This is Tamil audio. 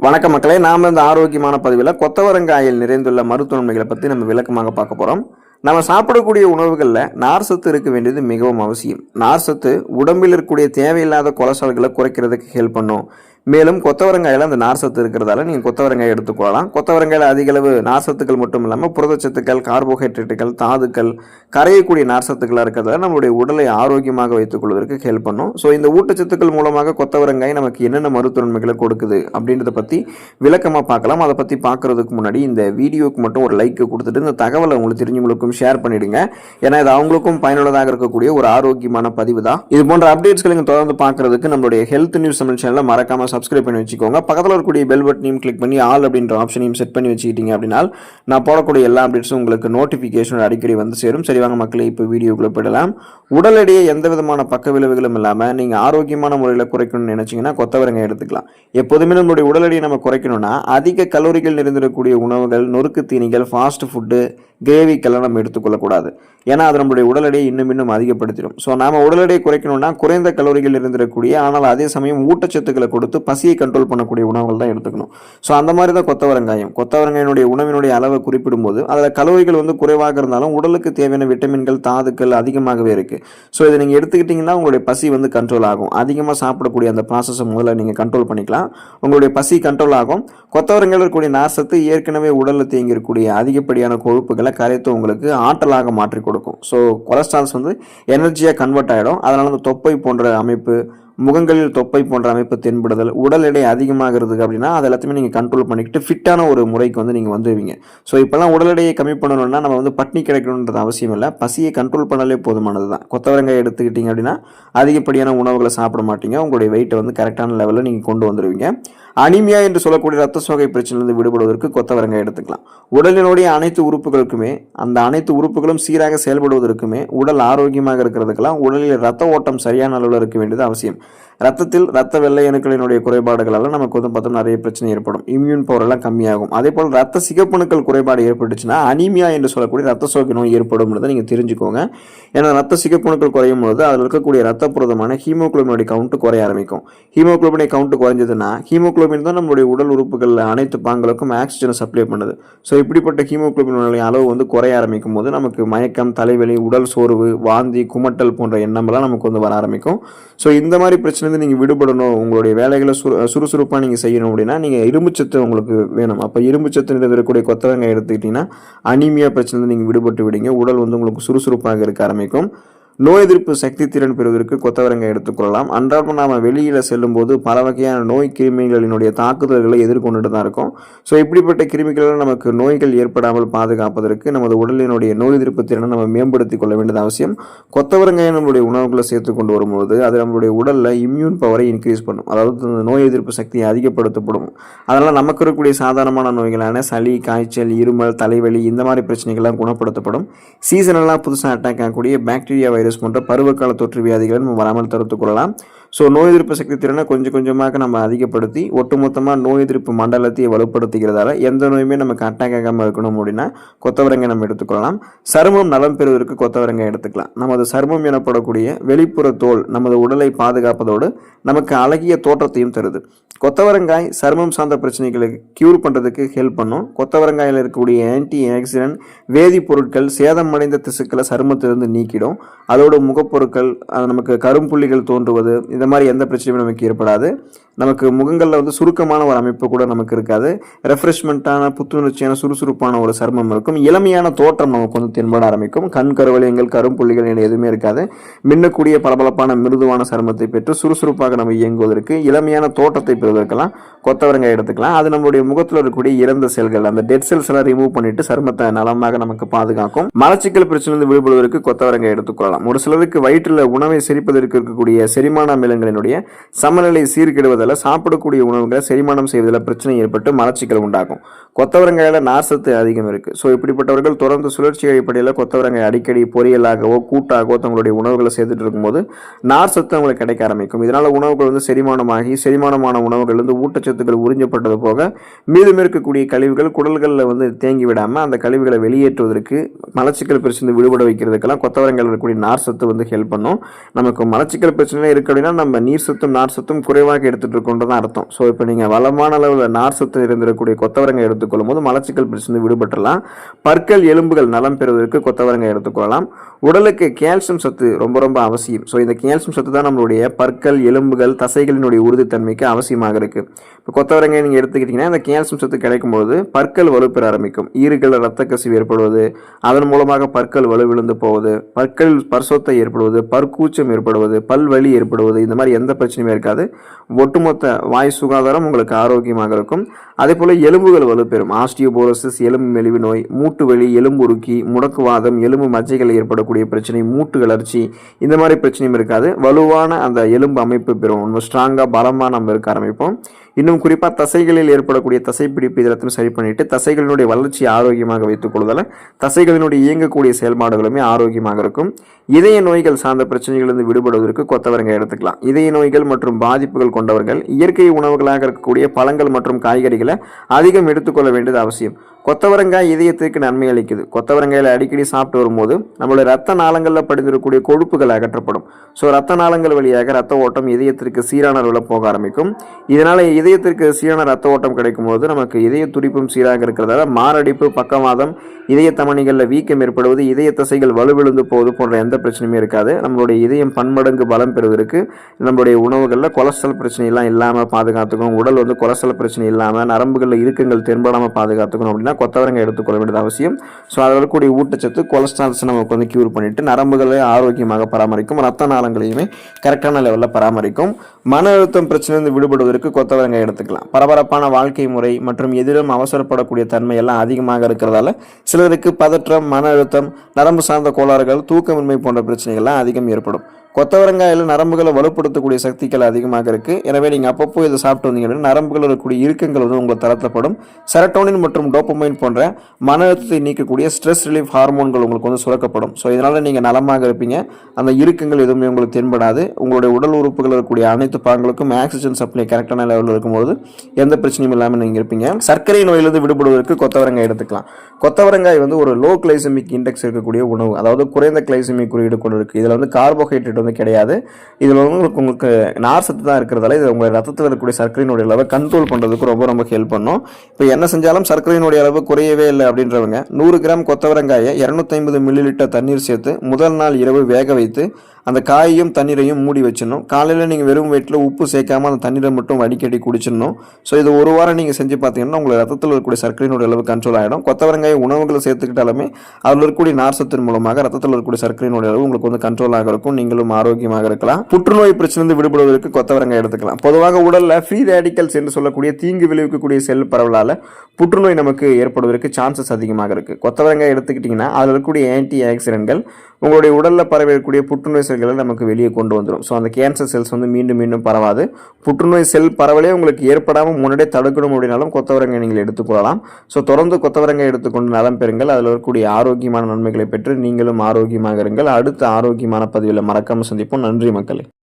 வணக்கம் மக்களே நாம் இந்த ஆரோக்கியமான பதிவில் கொத்தவரங்காயில் நிறைந்துள்ள மருத்துவன்மைகளை பற்றி நம்ம விளக்கமாக பார்க்க போகிறோம் நம்ம சாப்பிடக்கூடிய உணவுகளில் நார் சத்து இருக்க வேண்டியது மிகவும் அவசியம். நார் சத்து உடம்பில் இருக்கக்கூடிய தேவையில்லாத கொலஸ்ட்ரால்களை குறைக்கிறதுக்கு ஹெல்ப் பண்ணும். மேலும் கொத்தவரங்காயில் அந்த நார்சத்து இருக்கிறதால நீங்கள் கொத்தவரங்காய் எடுத்துக்கொள்ளலாம். கொத்தவரங்காயில் அதிகளவு நார் மட்டும் இல்லாமல் புரதச்சத்துக்கள் கார்போஹைட்ரேட்டுகள் தாதுக்கள் கரையக்கூடிய நார் சத்துக்களாக இருக்கிறதால நம்மளுடைய உடலை ஆரோக்கியமாக வைத்துக்கொள்வதற்கு ஹெல்ப் பண்ணும். ஸோ இந்த ஊட்டச்சத்துக்கள் மூலமாக கொத்தவரங்காய் நமக்கு என்னென்ன மருத்துவ நன்மைகளை கொடுக்குது அப்படின்றத பற்றி விளக்கமாக பார்க்கலாம். அதை பற்றி பார்க்கறதுக்கு முன்னாடி இந்த வீடியோக்கு மட்டும் ஒரு லைக் கொடுத்துட்டு இந்த தகவலை உங்களுக்கு தெரிஞ்சவங்களுக்கும் ஷேர் பண்ணிடுங்க. ஏன்னா இது அவங்களுக்கும் பயனுள்ளதாக இருக்கக்கூடிய ஒரு ஆரோக்கியமான பதிவு தான். இது போன்ற அப்டேட்ஸ்களை நீங்கள் தொடர்ந்து பார்க்குறதுக்கு நம்மளுடைய ஹெல்த் நியூஸ் தமிழ் மறக்காமல் சப்ஸ்கிரைப் பண்ணி வச்சுக்கோங்க. பக்கத்தில் இருக்கக்கூடிய பெல் பட்டனையும் கிளிக் பண்ணி ஆல் அப்படின்ற ஆப்ஷனையும் செட் பண்ணி வச்சுக்கிட்டீங்க அப்படின்னா நான் போடக்கூடிய எல்லா அப்டேட்ஸும் உங்களுக்கு நோட்டிஃபிகேஷன் அடிக்கடி வந்து சேரும். சரி வாங்க மக்களே இப்போ வீடியோக்குள்ளே போயிடலாம். உடல் எடையை எந்த விதமான பக்க விளைவுகளும் இல்லாமல் நீங்கள் ஆரோக்கியமான முறையில் குறைக்கணும்னு நினச்சிங்கன்னா கொத்தவரங்க எடுத்துக்கலாம். எப்போதுமே நம்மளுடைய உடல் எடையை நம்ம குறைக்கணும்னா அதிக கலோரிகள் நிறைந்திருக்கக்கூடிய உணவுகள் நொறுக்கு தீனிகள் ஃபாஸ்ட் ஃபுட்டு கிரேவிக்கெல்லாம் நம்ம எடுத்துக்கொள்ளக்கூடாது. ஏன்னா அது நம்மளுடைய உடல் எடையை இன்னும் இன்னும் அதிகப்படுத்திடும். ஸோ நாம் உடல் எடையை குறைக்கணும்னா குறைந்த கலோரிகள் இருந்திருக்கக்கூடிய ஆனால் அதே சமயம் ஊட்டச்சத்துக்களை கொடுத்து பசியை கண்ட்ரோல் பண்ணக்கூடிய உணவுகள் தான் எடுத்துக்கணும். ஸோ அந்த மாதிரி தான் கொத்தவரங்காயம். கொத்தவரங்காயினுடைய உணவினுடைய அளவை குறிப்பிடும்போது அதில் கலோரிகள் வந்து குறைவாக இருந்தாலும் உடலுக்கு தேவையான விட்டமின்கள் தாதுக்கள் அதிகமாகவே இருக்குது ஸோ இதை நீங்கள் எடுத்துக்கிட்டிங்கன்னா உங்களுடைய பசி வந்து கண்ட்ரோல் ஆகும். அதிகமாக சாப்பிடக்கூடிய அந்த ப்ராசஸை முதல்ல நீங்கள் கண்ட்ரோல் பண்ணிக்கலாம். உங்களுடைய பசி கண்ட்ரோல் ஆகும். கொத்தவரங்காயில் இருக்கக்கூடிய நாசத்து ஏற்கனவே உடலில் தேங்கியிருக்கக்கூடிய அதிகப்படியான கொழுப்புகளை கரைத்து உங்களுக்கு ஆற்றலாக மாற்றி கொடுக்கும். ஸோ கொலஸ்ட்ரால்ஸ் வந்து எனர்ஜியாக கன்வெர்ட் ஆகிடும் அதனால் அந்த தொப்பை போன்ற அமைப்பு முகங்களில் தொப்பை போன்ற அமைப்பு தென்படுதல் உடல் எடை அதிகமாகிறது அப்படின்னா அது எல்லாத்தையுமே நீங்கள் கண்ட்ரோல் பண்ணிக்கிட்டு ஃபிட்டான ஒரு முறைக்கு வந்து நீங்கள் வந்துடுவீங்க ஸோ இப்போல்லாம் உடல் எடையை கம்மி பண்ணணும்னா நம்ம வந்து பட்னி கிடைக்கணுன்றது அவசியம் இல்லை. பசியை கண்ட்ரோல் பண்ணாலே போதுமானது தான். கொத்தவரங்காய் எடுத்துக்கிட்டீங்க அப்படின்னா அதிகப்படியான உணவுகளை சாப்பிட மாட்டீங்க. உங்களுடைய வெயிட்டை வந்து கரெக்டான லெவலில் நீங்கள் கொண்டு வந்துடுவீங்க அனிமியா என்று சொல்லக்கூடிய ரத்த சோகை பிரச்சனையிலிருந்து விடுபடுவதற்கு கொத்தவரங்காய் எடுத்துக்கலாம். உடலினுடைய அனைத்து உறுப்புகளுக்குமே அந்த அனைத்து உறுப்புகளும் சீராக செயல்படுவதற்குமே உடல் ஆரோக்கியமாக இருக்கிறதுக்கெல்லாம் உடலில் ரத்த ஓட்டம் சரியான அளவில் இருக்க வேண்டியது அவசியம். ரத்தத்தில் ரத்த வெள்ளை அணுக்களினுடைய குறைபாடுகளால் நமக்கு வந்து பார்த்தோம்னா நிறைய பிரச்சனை ஏற்படும். இம்யூன் பவர் எல்லாம் கம்மியாகும். அதே போல் ரத்த சிகப்பணுக்கள் குறைபாடு ஏற்பட்டுச்சுன்னா அனிமியா என்று சொல்லக்கூடிய ரத்த சோகை நோய் ஏற்படும்ன்றதை நீங்கள் தெரிஞ்சுக்கோங்க. ஏன்னா ரத்த சிகப்பணுக்கள் குறையும் பொழுது அதில் இருக்கக்கூடிய ரத்த புரதமான ஹீமோகுளோபினுடைய கவுண்ட்டு குறைய ஆரம்பிக்கும். ஹீமோகுளோபினை கவுண்ட்டு குறைஞ்சதுன்னா ஹீமோகுளோபின் தான் நம்மளுடைய உடல் உறுப்புகள் அனைத்து பாங்களுக்கும் ஆக்சிஜனை சப்ளை பண்ணுது. ஸோ இப்படிப்பட்ட ஹீமோகுளோபினுடைய அளவு வந்து குறைய ஆரம்பிக்கும் போது நமக்கு மயக்கம் தலைவலி உடல் சோர்வு வாந்தி குமட்டல் போன்ற எண்ணமெல்லாம் நமக்கு வந்து வர ஆரம்பிக்கும். ஸோ இந்த மாதிரி பிரச்சனை ஸ்ட்ரெஸ்லேருந்து நீங்கள் விடுபடணும் உங்களுடைய வேலைகளை சுறு சுறுசுறுப்பாக நீங்கள் செய்யணும் அப்படின்னா நீங்கள் இரும்புச்சத்து உங்களுக்கு வேணும். அப்போ இரும்புச்சத்து இருக்கக்கூடிய கொத்தவங்க எடுத்துக்கிட்டிங்கன்னா அனிமியா பிரச்சனை நீங்கள் விடுபட்டு விடுங்க. உடல் வந்து உங்களுக்கு சுறுசுறுப்பாக இருக்க ஆரம்பிக்கும். நோய் எதிர்ப்பு சக்தி திறன் பெறுவதற்கு கொத்தவரங்கை எடுத்துக்கொள்ளலாம். அன்றாடம் நாம் வெளியில் செல்லும்போது பல வகையான நோய் கிருமிகளினுடைய தாக்குதல்களை எதிர்கொண்டுட்டு தான் இருக்கும். ஸோ இப்படிப்பட்ட கிருமிகளால் நமக்கு நோய்கள் ஏற்படாமல் பாதுகாப்பதற்கு நமது உடலினுடைய நோய் எதிர்ப்பு திறனை நம்ம மேம்படுத்தி கொள்ள வேண்டியது அவசியம். கொத்தவரங்கையை நம்மளுடைய உணவுகளை சேர்த்து கொண்டு வரும்போது அது நம்மளுடைய உடலில் இம்யூன் பவரை இன்க்ரீஸ் பண்ணும். அதாவது இந்த நோய் எதிர்ப்பு சக்தியை அதிகப்படுத்தப்படும். அதனால் நமக்கு இருக்கக்கூடிய சாதாரணமான நோய்களான சளி காய்ச்சல் இருமல் தலைவலி இந்த மாதிரி பிரச்சனைகள்லாம் குணப்படுத்தப்படும். சீசனெல்லாம் புதுசாக அட்டாக் ஆகக்கூடிய பாக்டீரியா வைரஸ் போன்ற பருவகால தொற்று வியாதிகளை நம்ம வராமல் தடுத்துக் கொள்ளலாம். ஸோ நோய் எதிர்ப்பு சக்தி திறனை கொஞ்சம் கொஞ்சமாக நம்ம அதிகப்படுத்தி ஒட்டுமொத்தமாக நோய் எதிர்ப்பு மண்டலத்தை வலுப்படுத்துகிறதால எந்த நோயுமே நமக்கு அட்டாக் ஆகாமல் இருக்கணும் அப்படின்னா கொத்தவரங்காய் நம்ம எடுத்துக்கொள்ளலாம். சருமம் நலம் பெறுவதற்கு கொத்தவரங்காய் எடுத்துக்கலாம். நமது சருமம் எனப்படக்கூடிய வெளிப்புற தோல் நமது உடலை பாதுகாப்பதோடு நமக்கு அழகிய தோற்றத்தையும் தருது. கொத்தவரங்காய் சருமம் சார்ந்த பிரச்சனைகளுக்கு கியூர் பண்ணுறதுக்கு ஹெல்ப் பண்ணும். கொத்தவரங்காயில் இருக்கக்கூடிய ஆன்டி ஆக்சிடென்ட் வேதிப்பொருட்கள் சேதமடைந்த திசுக்களை சருமத்திலிருந்து நீக்கிடும். அதோட முகப்பொருட்கள் அது நமக்கு கரும்புள்ளிகள் தோன்றுவது இந்த மாதிரி எந்த பிரச்சனையும் நமக்கு ஏற்படாது. நமக்கு முகங்களில் வந்து சுருக்கமான ஒரு அமைப்பு கூட நமக்கு இருக்காது. ரெஃப்ரெஷ்மெண்ட்டான புத்துணர்ச்சியான சுறுசுறுப்பான ஒரு சருமம் இருக்கும். இளமையான தோற்றம் நமக்கு வந்து தென்பட ஆரம்பிக்கும். கண் கருவளையங்கள் கரும்புள்ளிகள் என எதுவுமே இருக்காது. மின்னக்கூடிய பளபளப்பான மிருதுவான சருமத்தை பெற்று சுறுசுறுப்பாக நம்ம இயங்குவதற்கு இளமையான தோற்றத்தை பெறுவதற்கெல்லாம் கொத்தவரங்காய் எடுத்துக்கலாம். அது நம்மளுடைய முகத்தில் இருக்கக்கூடிய இறந்த செல்கள் அந்த டெட் செல்ஸ் எல்லாம் ரிமூவ் பண்ணிட்டு சருமத்தை நலமாக நமக்கு பாதுகாக்கும். மலச்சிக்கல் பிரச்சனை விடுபடுவதற்கு கொத்தவரங்காய் எடுத்துக்கொள்ளலாம். ஒரு சிலருக்கு வயிற்றில் உணவை செரிப்பதற்கு இருக்கக்கூடிய செரிமான அமிலங்களினுடைய சமநிலை சீர்கெடுவதில் சாப்பிடக்கூடிய உணவுகளை செரிமானம் செய்வதில் பிரச்சனை ஏற்பட்டு மலச்சிக்கல் உண்டாகும். கொத்தவரங்காயில் நார்சத்து அதிகம் இருக்கு. ஸோ இப்படிப்பட்டவர்கள் தொடர்ந்து சுழற்சி அடிப்படையில் கொத்தவரங்காய் அடிக்கடி பொரியலாகவோ கூட்டாகவோ தங்களுடைய உணவுகளை சேர்த்துட்டு இருக்கும்போது நார் சத்து அவங்களுக்கு கிடைக்க ஆரம்பிக்கும். இதனால் உணவுகள் வந்து செரிமானமாகி செரிமானமான உணவுகள் வந்து ஊட்டச்சத்துக்கள் உறிஞ்சப்பட்டது போக மீதம் இருக்கக்கூடிய கழிவுகள் குடல்களில் வந்து தேங்கி விடாமல் அந்த கழிவுகளை வெளியேற்றுவதற்கு மலச்சிக்கல் பிரச்சனை விடுபட வைக்கிறதுக்கெல்லாம் கொத்தவரங்காயில் இருக்கக்கூடிய நார் சத்து வந்து ஹெல்ப் பண்ணும். நமக்கு மலச்சிக்கல் பிரச்சனை இருக்கு அப்படின்னா நம்ம நீர் சத்தும் நார் சத்தும் குறைவாக எடுத்து இருக்கோன்றது தான் அர்த்தம். ஸோ இப்போ நீங்கள் வளமான அளவில் நார் சத்து இருந்திருக்கக்கூடிய கொத்தவரங்கை எடுத்துக்கொள்ளும் போது மலச்சிக்கல் பிரச்சனை விடுபட்டலாம் பற்கள் எலும்புகள் நலம் பெறுவதற்கு கொத்தவரங்கை எடுத்துக்கொள்ளலாம். உடலுக்கு கேல்சியம் சத்து ரொம்ப ரொம்ப அவசியம். ஸோ இந்த கேல்சியம் சத்து தான் நம்மளுடைய பற்கள் எலும்புகள் தசைகளினுடைய உறுதித்தன்மைக்கு அவசியமாக இருக்குது இப்போ கொத்தவரங்கை நீங்கள் எடுத்துக்கிட்டிங்கன்னா இந்த கேல்சியம் சத்து கிடைக்கும் போது பற்கள் வலுப்பெற ஆரம்பிக்கும். ஈறுகள் ரத்த கசிவு ஏற்படுவது அதன் மூலமாக பற்கள் வலுவிழுந்து போவது பற்கள் பர்சொத்தை ஏற்படுவது பற்கூச்சம் ஏற்படுவது பல்வலி ஏற்படுவது இந்த மாதிரி எந்த பிரச்சனையுமே இருக்காது. ஒட்டுமொத்த வாய் சுகாதாரம் உங்களுக்கு ஆரோக்கியமாக இருக்கும். அதே போல் எலும்புகள் வலுப்பெறும். ஆஸ்டியோபோரோசிஸ் எலும்பு மெலிவு நோய் மூட்டு வலி எலும்புருக்கி முடக்குவாதம் எலும்பு மஜ்ஜைகள் ஏற்படக்கூடிய பிரச்சனை மூட்டு வளர்ச்சி இந்த மாதிரி பிரச்சனையும் இருக்காது. வலுவான அந்த எலும்பு அமைப்பு பெறும். ஸ்ட்ராங்காக பலமாக நம்ம இருக்க ஆரம்பிப்போம். இன்னும் குறிப்பாக தசைகளில் ஏற்படக்கூடிய தசைப்பிடிப்பு இதெல்லாத்தையும் சரி பண்ணிவிட்டு தசைகளினுடைய வளர்ச்சியை ஆரோக்கியமாக வைத்துக் கொள்வதால் தசைகளினுடைய இயங்கக்கூடிய செயல்பாடுகளுமே ஆரோக்கியமாக இருக்கும். இதய நோய்கள் சார்ந்த பிரச்சனைகளிலிருந்து விடுபடுவதற்கு கொத்தவரங்க எடுத்துக்கலாம். இதய நோய்கள் மற்றும் பாதிப்புகள் கொண்டவர்கள் இயற்கை உணவுகளாக இருக்கக்கூடிய பழங்கள் மற்றும் காய்கறிகளை அதிகம் எடுத்துக்கொள்ள வேண்டியது அவசியம். கொத்தவரங்காய் இதயத்திற்கு நன்மை அளிக்குது. கொத்தவரங்காயில் அடிக்கடி சாப்பிட்டு வரும்போது நம்மளுடைய ரத்த நாளங்களில் படிந்திருக்கக்கூடிய கொழுப்புகள் அகற்றப்படும். ஸோ ரத்த நாளங்கள் வழியாக ரத்த ஓட்டம் இதயத்திற்கு சீரான அளவில் போக ஆரம்பிக்கும். இதனால் இதயத்திற்கு சீரான ரத்த ஓட்டம் கிடைக்கும் போது நமக்கு இதய துடிப்பும் சீராக இருக்கிறதால மாரடைப்பு பக்கவாதம் இதய தமணிகளில் வீக்கம் ஏற்படுவது இதய தசைகள் வலுவிழுந்து போவது போன்ற எந்த பிரச்சனையுமே இருக்காது. நம்மளுடைய இதயம் பன்மடங்கு பலம் பெறுவதற்கு நம்மளுடைய உணவுகளில் கொலஸ்ட்ரால் பிரச்சனையெல்லாம் இல்லாமல் பாதுகாத்துக்கணும். உடல் வந்து கொலஸ்ட்ரால் பிரச்சனை இல்லாமல் நரம்புகளில் இறுக்கங்கள் தென்படாமல் பாதுகாத்துக்கணும் அப்படின்னா கொத்தவரங்காய் எடுத்துக்கொள்ள வேண்டியது அவசியம். ஸோ அதில் இருக்கக்கூடிய ஊட்டச்சத்து கொலஸ்ட்ரால்ஸ் நமக்கு வந்து க்யூர் பண்ணிவிட்டு நரம்புகளை ஆரோக்கியமாக பராமரிக்கும் ரத்த நாளங்களையுமே கரெக்டான லெவலில் பராமரிக்கும். மன அழுத்தம் பிரச்சனையிலிருந்து விடுபடுவதற்கு கொத்தவரங்காய் எடுத்துக்கலாம். பரபரப்பான வாழ்க்கை முறை மற்றும் எதிரும் அவசரப்படக்கூடிய தன்மை எல்லாம் அதிகமாக இருக்கிறதால சிலருக்கு பதற்றம் மன அழுத்தம் நரம்பு சார்ந்த கோளாறுகள் தூக்கமின்மை போன்ற பிரச்சனைகள்லாம் அதிகம் ஏற்படும். கொத்தவரங்காயில் நரம்புகளை வலுப்படுத்தக்கூடிய சக்திகள் அதிகமாக இருக்குது எனவே நீங்கள் அப்பப்போ இதை சாப்பிட்டு வந்தீங்கன்னா நரம்புகள் இருக்கக்கூடிய இறுக்கங்கள் வந்து உங்களுக்கு தளர்த்தப்படும். செரட்டோனின் மற்றும் டோப்பமைன் போன்ற மன அழுத்தத்தை நீக்கக்கூடிய ஸ்ட்ரெஸ் ரிலீஃப் ஹார்மோன்கள் உங்களுக்கு வந்து சுரக்கப்படும். ஸோ இதனால் நீங்கள் நலமாக இருப்பீங்க. அந்த இறுக்கங்கள் எதுவுமே உங்களுக்கு தென்படாது. உங்களுடைய உடல் உறுப்புகள் இருக்கக்கூடிய அனைத்து பாகங்களுக்கும் ஆக்சிஜன் சப்ளை கரெக்டான லெவலில் இருக்கும்போது எந்த பிரச்சனையும் இல்லாமல் நீங்கள் இருப்பீங்க. சர்க்கரை நோயிலிருந்து விடுபடுவதற்கு கொத்தவரங்காய் எடுத்துக்கலாம். கொத்தவரங்காய் வந்து ஒரு லோ கிளைசமிக் இண்டெக்ஸ் இருக்கக்கூடிய உணவு. அதாவது குறைந்த கிளைசமிக் குறியீடு கொண்டு இருக்குது இதில் வந்து கார்போஹைட்ரேட் வந்து கிடையாது. இதில் வந்து உங்களுக்கு உங்களுக்கு நார் சத்து தான் இருக்கிறதால இது உங்கள் ரத்தத்தில் இருக்கக்கூடிய சர்க்கரையினுடைய அளவை கண்ட்ரோல் பண்ணுறதுக்கு ரொம்ப ரொம்ப ஹெல்ப் பண்ணும். இப்போ என்ன செஞ்சாலும் சர்க்கரையினுடைய அளவு குறையவே இல்லை அப்படின்றவங்க நூறு கிராம் கொத்தவரங்காயை இரநூத்தி ஐம்பது மில்லி லிட்டர் தண்ணீர் சேர்த்து முதல் நாள் இரவு வேக வைத்து அந்த காயையும் தண்ணீரையும் மூடி வச்சிடணும். காலையில் நீங்கள் வெறும் வயிற்றில் உப்பு சேர்க்காமல் அந்த தண்ணீரை மட்டும் அடிக்கடி குடிச்சிடணும். ஸோ இது ஒரு வாரம் நீங்கள் செஞ்சு பார்த்தீங்கன்னா உங்களுக்கு ரத்தத்தில் இருக்கக்கூடிய சர்க்கரையினுடைய அளவு கண்ட்ரோல் ஆகிடும் கொத்தவரங்காய் உணவுகளை சேர்த்துக்கிட்டாலுமே அதில் இருக்கக்கூடிய நார்சத்தின் மூலமாக ரத்தத்தில் இருக்கக்கூடிய சர்க்கரையினுடைய அளவு உங்களுக்கு வந்து கண்ட்ரோலாக இருக்கும். நீங்களும் ஆரோக்கியமாக இருக்கலாம். புற்றுநோய் பிரச்சனை விடுபடுவதற்கு கொத்தவரங்காய் எடுத்துக்கலாம். பொதுவாக உடலில் ஃப்ரீ ரேடிக்கல்ஸ் என்று சொல்லக்கூடிய தீங்கு விளைவிக்கக்கூடிய செல் பரவலால் புற்றுநோய் நமக்கு ஏற்படுவதற்கு சான்சஸ் அதிகமாக இருக்குது கொத்தவரங்காய் எடுத்துக்கிட்டிங்கன்னா அதில் இருக்கக்கூடிய ஆன்டி ஆக்சிடென்ட்கள் உங்களுடைய உடலில் பரவக்கூடிய புற்றுநோய் செல்களை நமக்கு வெளியே கொண்டு வந்துடும் ஸோ அந்த கேன்சர் செல்ஸ் வந்து மீண்டும் மீண்டும் பரவாது. புற்றுநோய் செல் பரவலே உங்களுக்கு ஏற்படாமல் முன்னாடியே தடுக்கணும் அப்படின்னாலும் கொத்தவரங்கை நீங்கள் எடுத்துக்கொள்ளலாம் ஸோ தொடர்ந்து கொத்தவரங்கை எடுத்துக்கொண்டு நலம் பெறுங்கள். அதில் வரக்கூடிய ஆரோக்கியமான நன்மைகளை பெற்று நீங்களும் ஆரோக்கியமாக இருங்கள். அடுத்த ஆரோக்கியமான பதிவில் மறக்காமல் சந்திப்போம். நன்றி மக்களே.